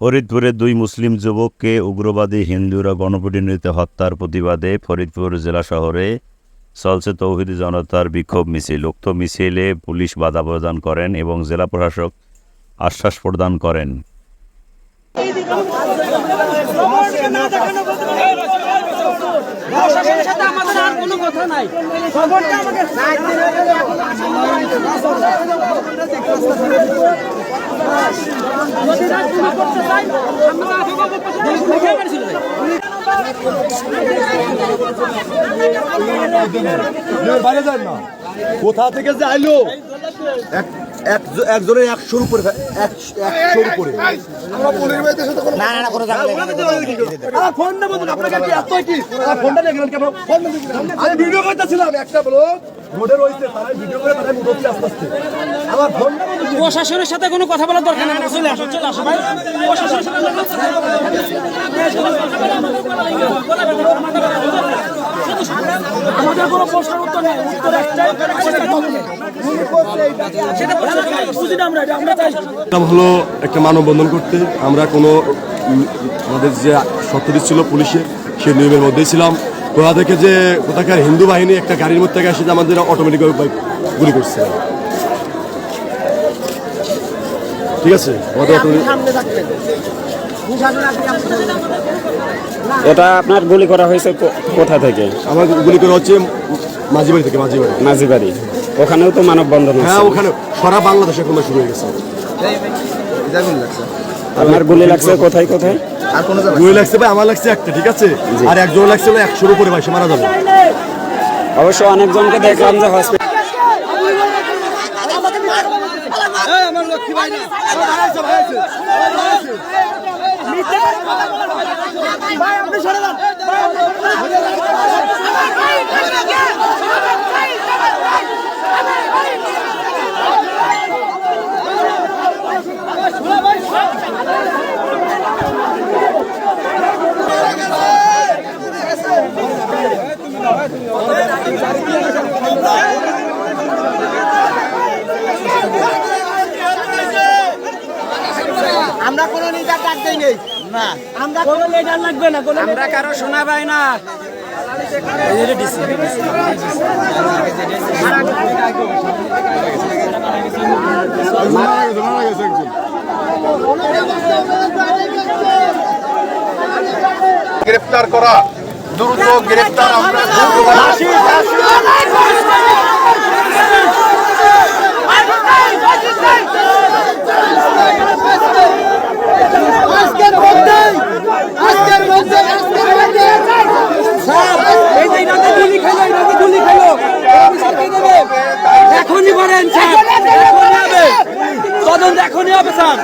ফরিদপুরে দুই মুসলিম যুবককে উগ্রবাদী হিন্দুরা গণপিটুনিতে হত্যার প্রতিবাদে ফরিদপুর জেলা শহরে চলছে তৌহিদি জনতার বিক্ষোভ মিছিল উক্ত মিছিলে পুলিশ বাধা প্রদান করেন এবং জেলা প্রশাসক আশ্বাস প্রদান করেন প্রশাসনের সাথে আমাদের আর কোনো কথা নাই। খবরটা আমাকে বাইরে যান কোথা থেকে যে আইলো? একজনের একশোর উপরে একশোর উপরে। আপনাকে এত কি? ফোনটা কেন ফোন আমি ভিডিও করতেছিলাম। একটা বলো রোডে রয়েছে তারা ভিডিও করে তারা মুখ আস্তে আস্তে। আমার ফোন নেব তো কি? প্রশাসনের সাথে কোনো কথা বলার দরকার নেই। চলে আসো চলে আসো ভাই। প্রশাসনের সাথে আমাদের কোনো প্রশ্নের উত্তর নেই। উত্তর একটাই হলো একটা মানববন্ধন করতে আমরা কোনো আমাদের যে সত্যটি ছিল পুলিশের সেই নিয়মের মধ্যেই ছিলাম। কোথা থেকে যে কোথাকার হিন্দু বাহিনী একটা গাড়ির মধ্যে থেকে এসে যে আমাদের অটোমেটিক গুলি করছে। ঠিক আছে? এটা আপনার গুলি করা হয়েছে কো- কোথা থেকে? আমার গুলি করা হচ্ছে মাঝি বাড়ি থেকে মাঝি বাড়ি মাঝিবাড়ি। ওখানেও তো মানববন্ধন হ্যাঁ ওখানে সারা বাংলাদেশে কোনো শুরু হয়ে গেছে। আপনার গুলি লাগছে কোথায় কোথায়? গুলি লাগছে ভাই আমার লাগছে একটা ঠিক আছে? আর একজন লাগছে একশোর উপরে ভাই সে মারা যাবে। অবশ্য অনেকজনকে দেখলাম যে হসপিটাল আমরা নেই। না। আমরা কোনো লিডার লাগবে না কোনো আমরা কারও শোনা পাই না। গ্রেফতার করা দ্রুত গ্রেফতার আমরা আজকের মধ্যে আজকের মধ্যে আজকের মধ্যে এই যে ইনাকে গুলি খাইলো ইনাকে গুলি খাইলো এখনই তদন্ত এখনই হবে স্যার।